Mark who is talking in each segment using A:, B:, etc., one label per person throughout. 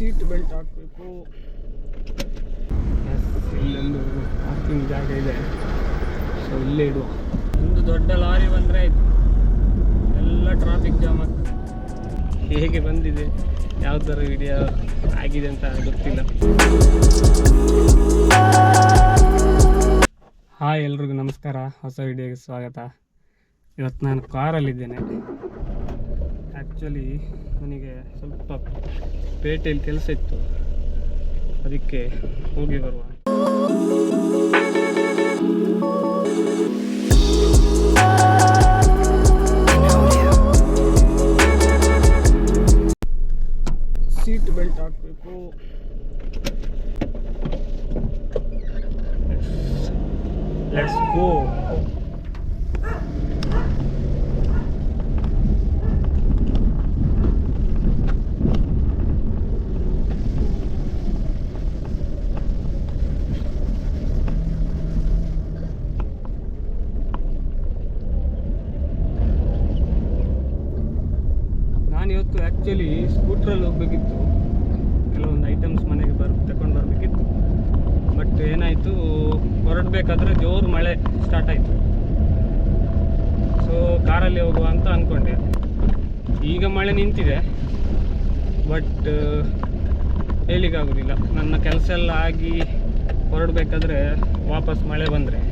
A: Seat belt ಹಾಕಬೇಕು. ಇಲ್ಲೊಂದು parking ಜಾಗ ಇದೆ. ಸೊ ಇಲ್ಲೇ ಇಡುವ. ಒಂದು ದೊಡ್ಡ ಲಾರಿ ಬಂದರೆ ಆಯಿತು. ಎಲ್ಲ ಟ್ರಾಫಿಕ್ ಜಾಮ್ ಆಗ್ತದೆ. ಹೇಗೆ ಬಂದಿದೆ? ಯಾವ ಥರ ವಿಡಿಯೋ ಆಗಿದೆ ಅಂತ ಗೊತ್ತಿಲ್ಲ. ಹಾಯ್ ಎಲ್ರಿಗೂ ನಮಸ್ಕಾರ. ಹೊಸ ವಿಡಿಯೋಗೆ ಸ್ವಾಗತ. ಇವತ್ತು ನಾನು ಕಾರಲ್ಲಿದ್ದೇನೆ ಆ್ಯಕ್ಚುಲಿ ನನಗೆ ಸ್ವಲ್ಪ ಪೇಟೆಯಲ್ಲಿ ಕೆಲಸ ಇತ್ತು. ಅದಕ್ಕೆ ಹೋಗಿ ಬರುವ. ಸೀಟ್ ಬೆಲ್ಟ್ ಹಾಕಬೇಕು. ಲೆಟ್ಸ್ ಗೋ ನಾನು ಇವತ್ತು ಆ್ಯಕ್ಚುಲಿ ಸ್ಕೂಟ್ರಲ್ಲಿ ಹೋಗಬೇಕಿತ್ತು. ಕೆಲವೊಂದು ಐಟಮ್ಸ್ ಮನೆಗೆ ಬರ್ ತಗೊಂಡು ಬರಬೇಕಿತ್ತು. ಬಟ್ ಏನಾಯಿತು, ಹೊರಡಬೇಕಾದ್ರೆ ಜೋರು ಮಳೆ ಸ್ಟಾರ್ಟ್ ಆಯಿತು. ಸೊ ಕಾರಲ್ಲಿ ಹೋಗುವ ಅಂತ ಅಂದ್ಕೊಂಡೆ ಈಗ ಮಳೆ ನಿಂತಿದೆ. ಬಟ್ ಹೇಳಿಕ್ಕಾಗೋದಿಲ್ಲ. ನನ್ನ ಕೆಲಸ ಎಲ್ಲ ಆಗಿ ಹೊರಡಬೇಕಾದ್ರೆ ವಾಪಸ್ ಮಳೆ ಬಂದರೆ.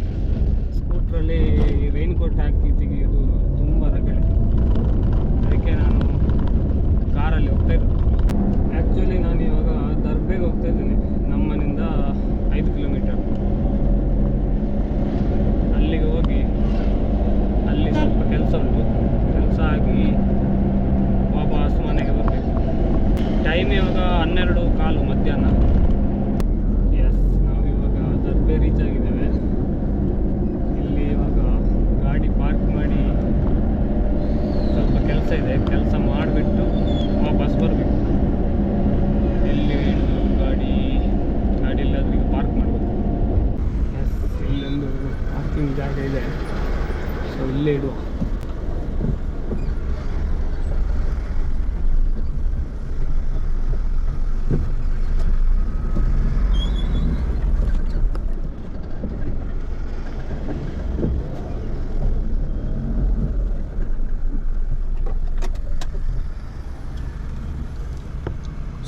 A: ಕಾಲು ಮಧ್ಯಾಹ್ನ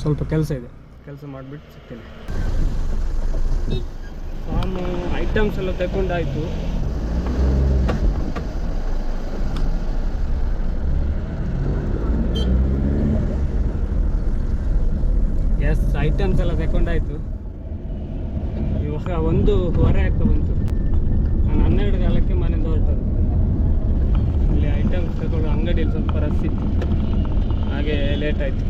A: ಸ್ವಲ್ಪ ಕೆಲಸ ಇದೆ. ಕೆಲಸ ಮಾಡಿಬಿಟ್ಟು ಸಿಗ್ತೇನೆ. ಫಾರ್ಮು ಐಟಮ್ಸ್ ಎಲ್ಲ ತಗೊಂಡಾಯಿತು ಎಸ್ ಐಟಮ್ಸ್ ಎಲ್ಲ ತಗೊಂಡಾಯಿತು ಇವಾಗ ಒಂದು ಹೊರೆ ಆಗ್ತಾ ಬಂತು. ನಾನು ಹನ್ನೆರಡು ಕಾಲಕ್ಕೆ ಮನೆಯಿಂದ ಹೊರಟದ್ದು ಇಲ್ಲಿ ಐಟಮ್ಸ್ ತಗೊಂಡು ಅಂಗಡಿಯಲ್ಲಿ ಸ್ವಲ್ಪ ರಸ್ ಇತ್ತು. ಹಾಗೆ ಲೇಟ್ ಆಯಿತು.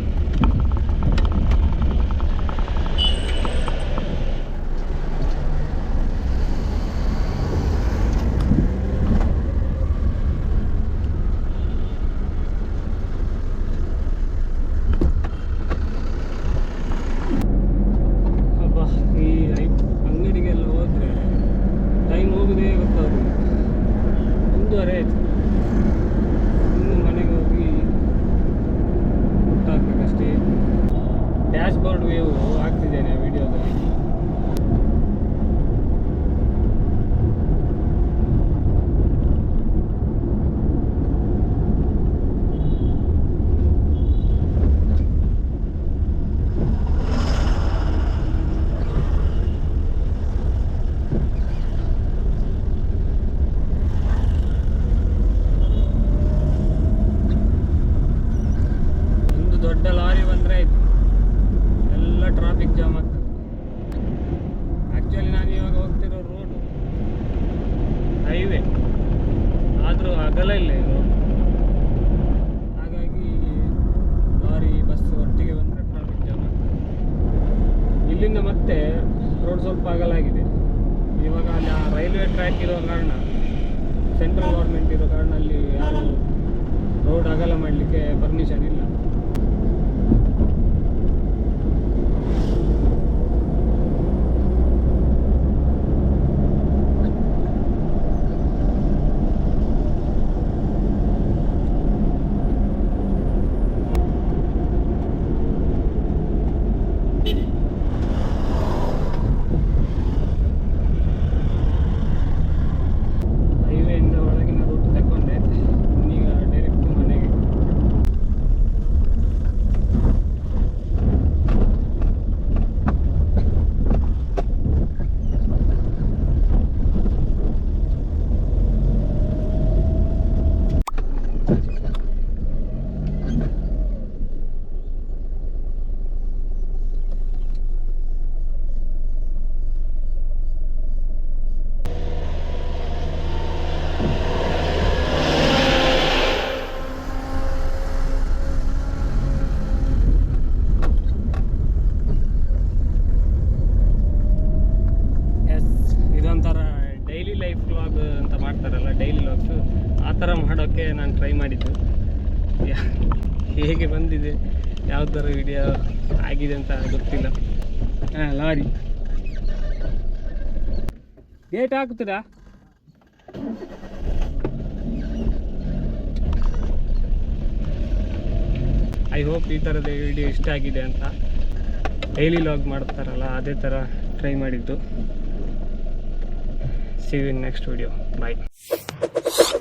A: ದೊಡ್ಡ ಲಾರಿ ಬಂದರೆ ಆಯ್ತು. ಎಲ್ಲ ಟ್ರಾಫಿಕ್ ಜಾಮ್ ಆಗ್ತದೆ. ಆ್ಯಕ್ಚುಲಿ ನಾನು ಇವಾಗ ಹೋಗ್ತಿರೋ ರೋಡು ಹೈವೇ ಆದರೂ ಅಗಲ ಇಲ್ಲ ಇದು. ಹಾಗಾಗಿ ಲಾರಿ ಬಸ್ ಒಟ್ಟಿಗೆ ಬಂದರೆ ಟ್ರಾಫಿಕ್ ಜಾಮ್ ಆಗ್ತದೆ. ಇಲ್ಲಿಂದ ಮತ್ತೆ ರೋಡ್ ಸ್ವಲ್ಪ ಅಗಲ ಆಗಿದೆ ಇವಾಗ ಅಲ್ಲಿ ಆ ರೈಲ್ವೆ ಟ್ರ್ಯಾಕ್ ಇರೋ ಕಾರಣ ಸೆಂಟ್ರಲ್ ಗೌರ್ಮೆಂಟ್ ಇರೋ ಕಾರಣ ಅಲ್ಲಿ ಯಾರು ರೋಡ್ ಅಗಲ ಮಾಡಲಿಕ್ಕೆ ಪರ್ಮಿಷನ್ ಇಲ್ಲ. ಮಾಡಿದ್ದು. ಯಾ- ಹೇಗೆ ಬಂದಿದೆ ಯಾವ ಥರ ವಿಡಿಯೋ ಆಗಿದೆ ಅಂತ ಗೊತ್ತಿಲ್ಲ. ಹಾಂ, ಲಾರಿ. ಗೇಟ್ ಹಾಕ್ತೀರಾ ಐ ಹೋಪ್ ಈ ಥರದ ವಿಡಿಯೋ ಇಷ್ಟ ಆಗಿದೆ ಅಂತ. ಡೈಲಿ ಲಾಗ್ ಮಾಡ್ತಾರಲ್ಲ, ಅದೇ ಥರ ಟ್ರೈ ಮಾಡಿದ್ದು. See in next video Bye.